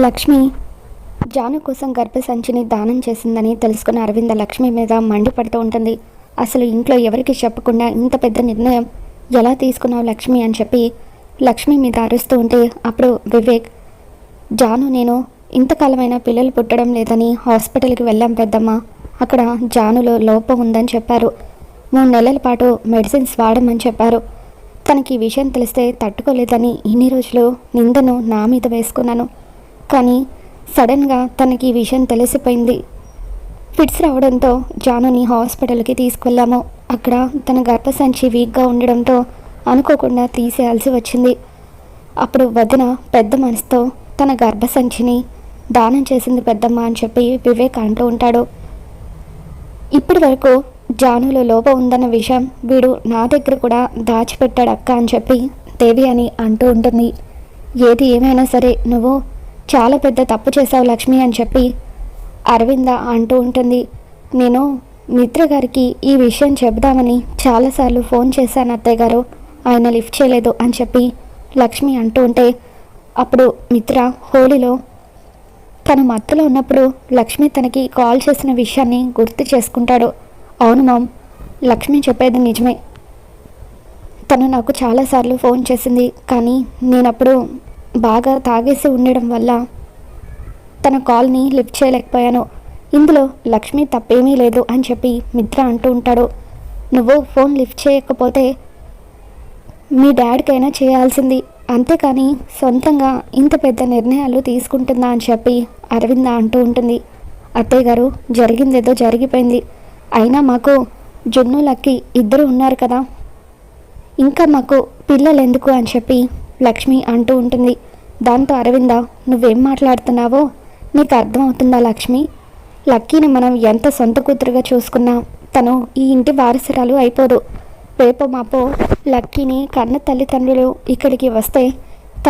లక్ష్మి జాను కోసం గర్భసంచిని దానం చేసిందని తెలుసుకున్న అరవింద లక్ష్మి మీద మండిపడుతూ ఉంటుంది. అసలు ఇంట్లో ఎవరికి చెప్పకుండా ఇంత పెద్ద నిర్ణయం ఎలా తీసుకున్నావు లక్ష్మి అని చెప్పి లక్ష్మి మీద అరుస్తూ ఉంటే అప్పుడు వివేక్ జాను నేను ఇంతకాలమైన పిల్లలు పుట్టడం లేదని హాస్పిటల్కి వెళ్ళాం పెద్దమ్మ. అక్కడ జానులో లోపం ఉందని చెప్పారు. మూడు నెలల పాటు మెడిసిన్స్ వాడమని చెప్పారు. తనకి ఈ విషయం తెలిస్తే తట్టుకోలేదని ఇన్ని రోజులు నిందను నా మీద వేసుకున్నాను. కానీ సడన్గా తనకి ఈ విషయం తెలిసిపోయింది. ఫిట్స్ రావడంతో జానుని హాస్పిటల్కి తీసుకెళ్ళాము అక్కడ తన గర్భసంచి వీక్గా ఉండడంతో అనుకోకుండా తీసేయాల్సి వచ్చింది. అప్పుడు వదిన పెద్ద మనసుతో తన గర్భసంచిని దానం చేసింది పెద్దమ్మ అని చెప్పి వివేక్ అంటూ ఉంటాడు. ఇప్పటి వరకు జానులో లోపం ఉందన్న విషయం వీడు నా దగ్గర కూడా దాచిపెట్టాడు అక్క అని చెప్పి దేవి అని అంటూ ఉంటుంది. ఏది ఏమైనా సరే నువ్వు చాలా పెద్ద తప్పు చేశావు లక్ష్మి అని చెప్పి అరవింద అంటూ ఉంటుంది. నేను మిత్ర గారికి ఈ విషయం చెబుదామని చాలాసార్లు ఫోన్ చేశాను అత్తయ్య గారు. ఆయన లిఫ్ట్ చేయలేదు అని చెప్పి లక్ష్మి అంటూ ఉంటే అప్పుడు మిత్ర హోలీలో తన మత్తులో ఉన్నప్పుడు లక్ష్మి తనకి కాల్ చేసిన విషయాన్ని గుర్తు చేసుకుంటాడు. అవును మామ్ లక్ష్మి చెప్పేది నిజమే. తను నాకు చాలాసార్లు ఫోన్ చేసింది కానీ నేనప్పుడు బాగా తాగేసి ఉండడం వల్ల తన కాల్ని లిఫ్ట్ చేయలేకపోయాను. ఇందులో లక్ష్మి తప్పేమీ లేదు అని చెప్పి మిత్ర అంటూ ఉంటాడు. నువ్వు ఫోన్ లిఫ్ట్ చేయకపోతే మీ డాడీకైనా చేయాల్సింది. అంతేకాని సొంతంగా ఇంత పెద్ద నిర్ణయాలు తీసుకుంటుందా అని చెప్పి అరవింద అంటూ ఉంటుంది. అత్తయ్య గారు జరిగిందేదో జరిగిపోయింది. అయినా మాకు జున్ను లక్కి ఇద్దరు ఉన్నారు కదా. ఇంకా మాకు పిల్లలు ఎందుకు అని చెప్పి లక్ష్మి అంటూ ఉంటుంది. దాంతో అరవింద నువ్వేం మాట్లాడుతున్నావో? నీకు అర్థమవుతుందా లక్ష్మి? లక్కీని మనం ఎంత సొంత కూతురుగా చూసుకున్నా తను ఈ ఇంటి వారసురాలు అయిపోదు. రేపో మాపో లక్కీని కన్న తల్లిదండ్రులు ఇక్కడికి వస్తే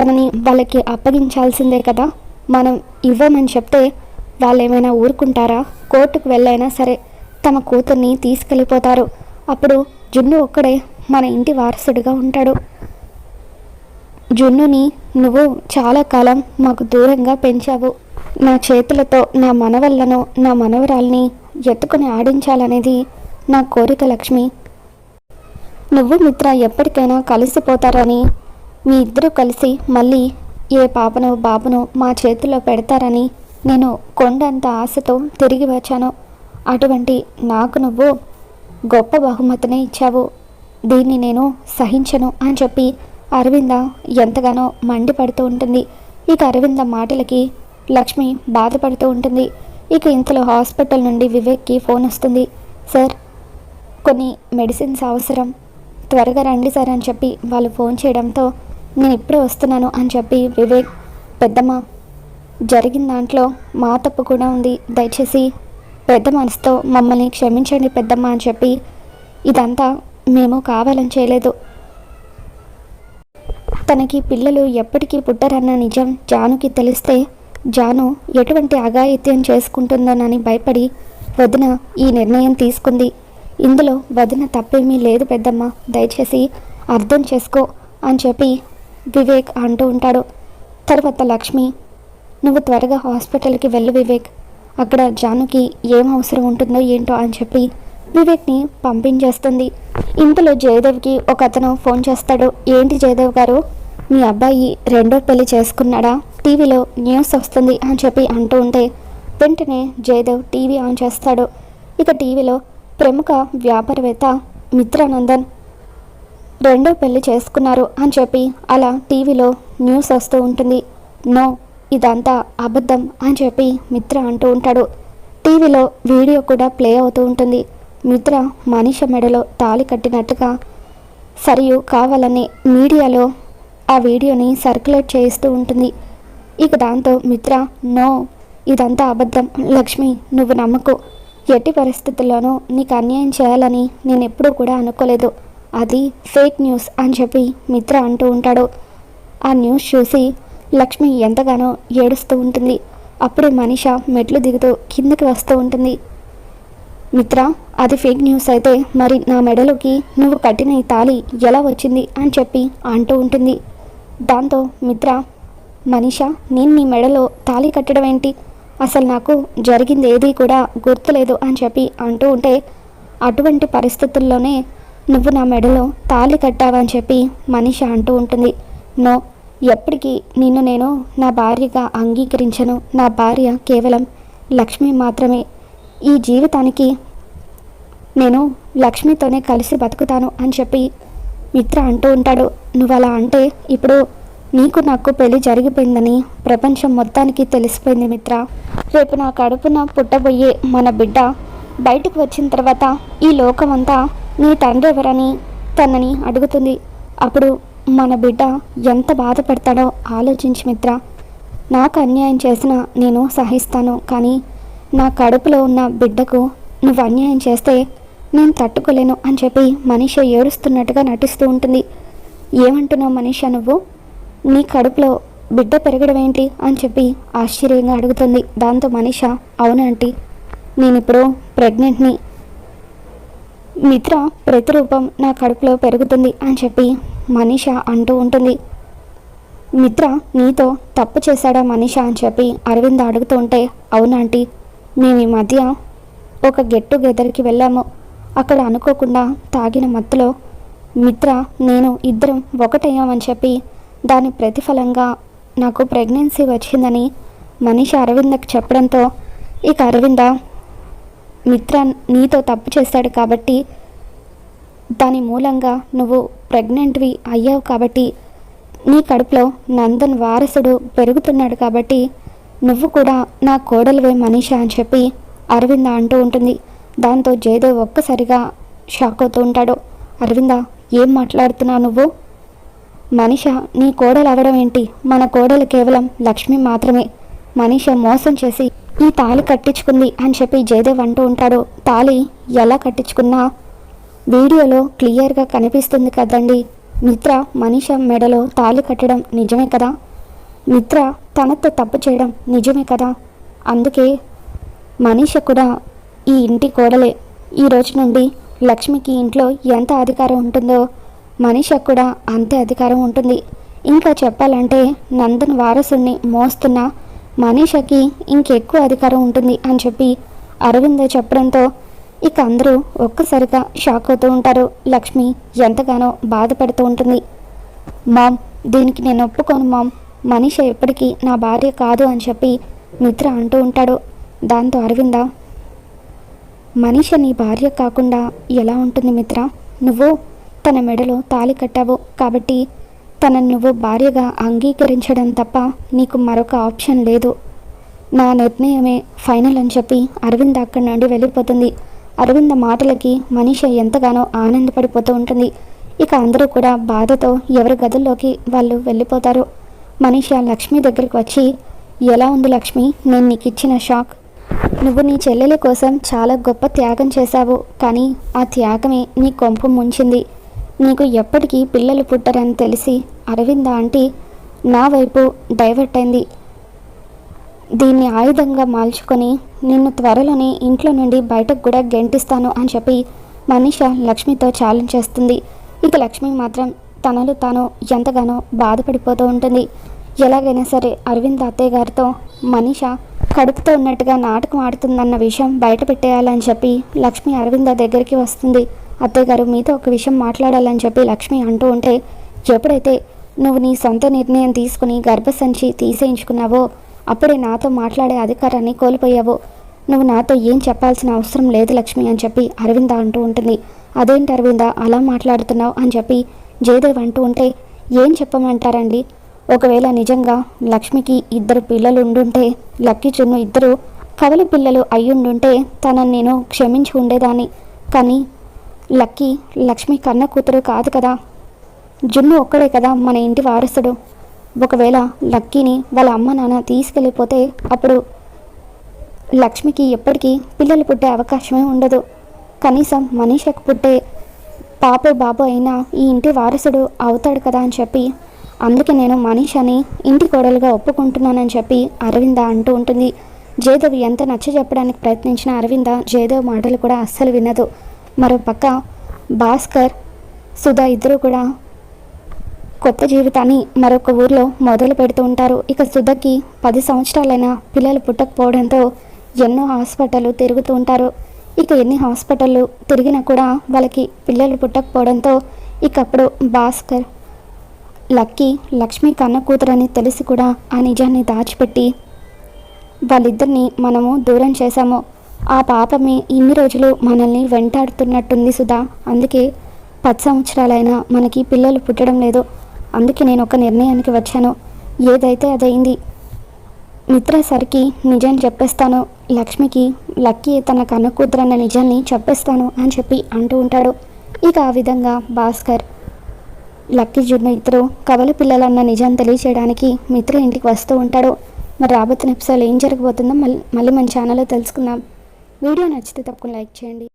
తనని వాళ్ళకి అప్పగించాల్సిందే కదా. మనం ఇవ్వమని చెప్తే వాళ్ళు ఏమైనా ఊరుకుంటారా? కోర్టుకు వెళ్ళైనా సరే తమ కూతుర్ని తీసుకెళ్ళిపోతారు. అప్పుడు జున్ను ఒక్కడే మన ఇంటి వారసుడిగా ఉంటాడు. జున్నుని నువ్వు చాలా కాలం మాకు దూరంగా పెంచావు. నా చేతులతో నా మనవళ్ళను నా మనవరాల్ని ఎత్తుకొని ఆడించాలనేది నా కోరిక లక్ష్మి. నువ్వు మిత్ర ఎప్పటికైనా కలిసిపోతారని మీ ఇద్దరు కలిసి మళ్ళీ ఏ పాపను బాబును మా చేతిలో పెడతారని నేను కొండంత ఆశతో తిరిగి వచ్చాను. అటువంటి నాకు నువ్వు గొప్ప బహుమతిని ఇచ్చావు. దీన్ని నేను సహించను అని చెప్పి అరవింద ఎంతగానో మండిపడుతూ ఉంటుంది. ఇక అరవింద మాటలకి లక్ష్మి బాధపడుతూ ఉంటుంది. ఇక ఇంతలో హాస్పిటల్ నుండి వివేక్కి ఫోన్ వస్తుంది. సార్ కొన్ని మెడిసిన్స్ అవసరం. త్వరగా రండి సార్ అని చెప్పి వాళ్ళు ఫోన్ చేయడంతో నేను ఇప్పుడే వస్తున్నాను అని చెప్పి వివేక్ పెద్దమ్మ జరిగిన దాంట్లో మా తప్పు కూడా ఉంది. దయచేసి పెద్ద మనసుతో మమ్మల్ని క్షమించండి పెద్దమ్మ అని చెప్పి ఇదంతా మేము కావాలని చేయలేదు. తనకి పిల్లలు ఎప్పటికీ పుట్టరన్న నిజం జానుకి తెలిస్తే జాను ఎటువంటి అఘాయిత్యం చేసుకుంటుందోనని భయపడి వదిన ఈ నిర్ణయం తీసుకుంది. ఇందులో వదిన తప్పేమీ లేదు పెద్దమ్మ దయచేసి అర్థం చేసుకో అని చెప్పి వివేక్ అంటూ ఉంటాడు. తర్వాత లక్ష్మి నువ్వు త్వరగా హాస్పిటల్కి వెళ్ళు వివేక్ అక్కడ జానుకి ఏం అవసరం ఉంటుందో ఏంటో అని చెప్పి వివేక్ని పంపించేస్తుంది. ఇంతలో జయదేవ్కి ఒక అతను ఫోన్ చేస్తాడు. ఏంటి జయదేవ్ గారు? మీ అబ్బాయి రెండో పెళ్ళి చేసుకున్నాడా? టీవీలో న్యూస్ వస్తుంది అని చెప్పి అంటూ ఉంటే వెంటనే జయదేవ్ టీవీ ఆన్ చేస్తాడు. ఇక టీవీలో ప్రముఖ వ్యాపారవేత్త మిత్రానందన్ రెండో పెళ్ళి చేసుకున్నారు అని చెప్పి అలా టీవీలో న్యూస్ వస్తూ ఉంటుంది. నో ఇదంతా అబద్ధం అని చెప్పి మిత్ర అంటూ ఉంటాడు. టీవీలో వీడియో కూడా ప్లే అవుతూ ఉంటుంది. మిత్ర మనిషి మెడలో తాళి కట్టినట్టుగా సరియు కావాలని మీడియాలో ఆ వీడియోని సర్క్యులేట్ చేయిస్తూ ఉంటుంది. ఇక దాంతో మిత్ర నో ఇదంతా అబద్ధం. లక్ష్మి నువ్వు నమ్మకు. ఎట్టి పరిస్థితుల్లోనూ నీకు అన్యాయం చేయాలని నేను ఎప్పుడూ కూడా అనుకోలేదు. అది ఫేక్ న్యూస్ అని చెప్పి మిత్ర అంటూ ఉంటాడు. ఆ న్యూస్ చూసి లక్ష్మి ఎంతగానో ఏడుస్తూ ఉంటుంది. అప్పుడే మనిష మెట్లు దిగుతూ కిందకి వస్తూ ఉంటుంది. మిత్ర అది ఫేక్ న్యూస్ అయితే మరి నా మెడలోకి నువ్వు కట్టిన ఈ తాళి ఎలా వచ్చింది? అని చెప్పి అంటూ ఉంటుంది. దాంతో మిత్ర మనీష నేను నీ మెడలో తాళి కట్టడం ఏంటి? అసలు నాకు జరిగింది ఏది కూడా గుర్తులేదు అని చెప్పి అంటూ ఉంటే అటువంటి పరిస్థితుల్లోనే నువ్వు నా మెడలో తాళి కట్టావని చెప్పి మనిష అంటూ ఉంటుంది. నో ఎప్పటికీ నిన్ను నేను నా భార్యగా అంగీకరించను. నా భార్య కేవలం లక్ష్మి మాత్రమే. ఈ జీవితానికి నేను లక్ష్మితోనే కలిసి బతుకుతాను అని చెప్పి మిత్ర అంటూ ఉంటాడు. నువ్వు అలా అంటే ఇప్పుడు నీకు నాకు పెళ్ళి జరిగిపోయిందని ప్రపంచం మొత్తానికి తెలిసిపోయింది మిత్ర. రేపు నా కడుపున పుట్టబోయే మన బిడ్డ బయటకు వచ్చిన తర్వాత ఈ లోకమంతా నీ తండ్రి ఎవరని తనని అడుగుతుంది. అప్పుడు మన బిడ్డ ఎంత బాధపడతాడో ఆలోచించి మిత్ర. నాకు అన్యాయం చేసిన నేను సహిస్తాను. కానీ నా కడుపులో ఉన్న బిడ్డకు నువ్వు అన్యాయం చేస్తే నేను తట్టుకోలేను అని చెప్పి మనిష ఏడుస్తున్నట్టుగా నటిస్తూ ఉంటుంది. ఏమంటున్నావు మనిష నువ్వు? నీ కడుపులో బిడ్డ పెరగడం ఏంటి? అని చెప్పి ఆశ్చర్యంగా అడుగుతుంది. దాంతో మనిష అవునంటీ నేను ఇప్పుడు ప్రెగ్నెంట్ని. మిత్ర ప్రతిరూపం నా కడుపులో పెరుగుతుంది అని చెప్పి మనిష అంటూ ఉంటుంది. మిత్ర నీతో తప్పు చేశాడా మనిష అని చెప్పి అరవింద్ అడుగుతూ ఉంటే అవునాంటీ మేము ఈ మధ్య ఒక గెట్ టుగెదర్కి వెళ్ళాము. అక్కడ అనుకోకుండా తాగిన మత్తులో మిత్ర నేను ఇద్దరం ఒకటయ్యామని చెప్పి దాని ప్రతిఫలంగా నాకు ప్రెగ్నెన్సీ వచ్చిందని మనిషి అరవిందకు చెప్పడంతో ఇక అరవింద మిత్ర నీతో తప్పు చేశాడు కాబట్టి దాని మూలంగా నువ్వు ప్రెగ్నెంట్వి అయ్యావు కాబట్టి నీ కడుపులో నందన్ వారసుడు పెరుగుతున్నాడు కాబట్టి నువ్వు కూడా నా కోడలివే మనిష అని చెప్పి అరవింద అంటూ ఉంటుంది. దాంతో జయదేవ్ ఒక్కసారిగా షాక్ అవుతూ ఉంటాడు. అరవింద ఏం మాట్లాడుతున్నావు నువ్వు? మనిష నీ కోడలు అవడం ఏంటి? మన కోడలు కేవలం లక్ష్మి మాత్రమే. మనిష మోసం చేసి ఈ తాళి కట్టించుకుంది అని చెప్పి జయదేవ్ అంటూ ఉంటాడు. తాళి ఎలా కట్టించుకున్నా? వీడియోలో క్లియర్గా కనిపిస్తుంది కదండి. మిత్ర మనిష మెడలో తాళి కట్టడం నిజమే కదా? మిత్ర తనతో తప్పు చేయడం నిజమే కదా? అందుకే మనిష కూడా ఈ ఇంటి కోడలే. ఈ రోజు నుండి లక్ష్మికి ఇంట్లో ఎంత అధికారం ఉంటుందో మనిష కూడా అంతే అధికారం ఉంటుంది. ఇంకా చెప్పాలంటే నందన్ వారసుని మోస్తున్న మనీషకి ఇంకెక్కువ అధికారం ఉంటుంది అని చెప్పి అరవింద్ చెప్పడంతో ఇక అందరూ ఒక్కసారిగా షాక్ అవుతూ ఉంటారు. లక్ష్మి ఎంతగానో బాధపడుతూ ఉంటుంది. మామ్ దీనికి నేను ఒప్పుకోను మామ్. మనీష ఎప్పటికీ నా భార్య కాదు అని చెప్పి మిత్ర అంటూ ఉంటాడు. దాంతో అరవింద మనీష నీ భార్య కాకుండా ఎలా ఉంటుంది మిత్ర? నువ్వు తన మెడలో తాళి కట్టావు కాబట్టి తనను నువ్వు భార్యగా అంగీకరించడం తప్ప నీకు మరొక ఆప్షన్ లేదు. నా నిర్ణయమే ఫైనల్ అని చెప్పి అరవింద్ అక్కడి నుండి వెళ్ళిపోతుంది. అరవింద మాటలకి మనిష ఎంతగానో ఆనందపడిపోతూ ఉంటుంది. ఇక అందరూ కూడా బాధతో ఎవరి గదుల్లోకి వాళ్ళు వెళ్ళిపోతారు. మనిష లక్ష్మి దగ్గరికి వచ్చి ఎలా ఉంది లక్ష్మి? నేను నీకు ఇచ్చిన షాక్ నువ్వు నీ చెల్లెల కోసం చాలా గొప్ప త్యాగం చేశావు కానీ ఆ త్యాగమే నీ కొంపు ముంచింది. నీకు ఎప్పటికీ పిల్లలు పుట్టరని తెలిసి అరవింద ఆంటీ నా వైపు డైవర్ట్ అయింది. దీన్ని ఆయుధంగా మార్చుకొని నిన్ను త్వరలోనే ఇంట్లో నుండి బయటకు కూడా గెంటిస్తాను అని చెప్పి మనీష లక్ష్మితో ఛాలెంజ్ చేస్తుంది. ఇక లక్ష్మి మాత్రం తనలు తాను ఎంతగానో బాధపడిపోతూ ఉంటుంది. ఎలాగైనా సరే అరవింద్ అత్తయ్య గారితో మనీష కడుపుతో ఉన్నట్టుగా నాటకం ఆడుతుందన్న విషయం బయట పెట్టేయాలని చెప్పి లక్ష్మి అరవింద దగ్గరికి వస్తుంది. అత్తయ్య గారు మీతో ఒక విషయం మాట్లాడాలని చెప్పి లక్ష్మి అంటూ ఉంటే ఎప్పుడైతే నువ్వు నీ సొంత నిర్ణయం తీసుకుని గర్భసంచి తీసేయించుకున్నావో అప్పుడే నాతో మాట్లాడే అధికారాన్ని కోల్పోయావు నువ్వు నాతో ఏం చెప్పాల్సిన అవసరం లేదు లక్ష్మి అని చెప్పి అరవింద అంటూ ఉంటుంది. అదేంటి అరవింద అలా మాట్లాడుతున్నావు అని చెప్పి జయదేవ్ అంటూ ఉంటే ఏం చెప్పమంటారండి? ఒకవేళ నిజంగా లక్ష్మికి ఇద్దరు పిల్లలు ఉండుంటే లక్కీ చున్ను ఇద్దరు కవలి పిల్లలు అయ్యుండుంటే తనని నేను క్షమించి ఉండేదాన్ని. కానీ లక్కీ లక్ష్మి కన్న కూతురు కాదు కదా. జున్ను ఒక్కడే కదా మన ఇంటి వారసుడు. ఒకవేళ లక్కీని వాళ్ళ అమ్మ నాన్న తీసుకెళ్ళిపోతే అప్పుడు లక్ష్మికి ఎప్పటికీ పిల్లలు పుట్టే అవకాశమే ఉండదు. కనీసం మనీషకు పుట్టే పాప బాబు అయినా ఈ ఇంటి వారసుడు అవుతాడు కదా అని చెప్పి అందుకే నేను మనీషని ఇంటి కోడలుగా ఒప్పుకుంటున్నానని చెప్పి అరవింద అంటూ ఉంటుంది. జయదేవ్ ఎంత నచ్చ చెప్పడానికి ప్రయత్నించిన అరవింద జయదేవ్ మాటలు కూడా అస్సలు వినదు. మరో పక్క భాస్కర్ సుధా ఇద్దరు కూడా కొత్త జీవితాన్ని మరొక ఊర్లో మొదలు పెడుతూ ఉంటారు. ఇక సుధకి పది సంవత్సరాలైన పిల్లలు పుట్టకపోవడంతో ఎన్నో హాస్పిటల్ తిరుగుతూ ఉంటారు. ఇక ఎన్ని హాస్పిటళ్ళు తిరిగినా కూడా వాళ్ళకి పిల్లలు పుట్టకపోవడంతో ఇకప్పుడు భాస్కర్ లక్కీ లక్ష్మి కన్న కూతురని తెలిసి కూడా ఆ నిజాన్ని దాచిపెట్టి వాళ్ళిద్దరిని మనము దూరం చేశాము. ఆ పాపమే ఇన్ని రోజులు మనల్ని వెంటాడుతున్నట్టుంది సుధా. అందుకే పది సంవత్సరాలైనా మనకి పిల్లలు పుట్టడం లేదు. అందుకే నేను ఒక నిర్ణయానికి వచ్చాను. ఏదైతే అదైంది మిత్రసరికి నిజం చెప్పేస్తాను. లక్ష్మికి లక్కీ తన కన్న కూతురన్న నిజాన్ని చెప్పేస్తాను అని చెప్పి అంటూ ఉంటాడు. ఇక ఆ విధంగా భాస్కర్ లక్కీ జున్ను ఇద్దరు కవల పిల్లలన్న నిజం తెలియచేయడానికి మిత్ర ఇంటికి వస్తూ ఉంటాడు. మరి రాబోతున్న ఎపిసోడ్ ఏం జరగబోతుందో మళ్ళీ మళ్ళీ మన ఛానల్లో తెలుసుకుందాం. వీడియో నచ్చితే తప్పకుండా లైక్ చేయండి.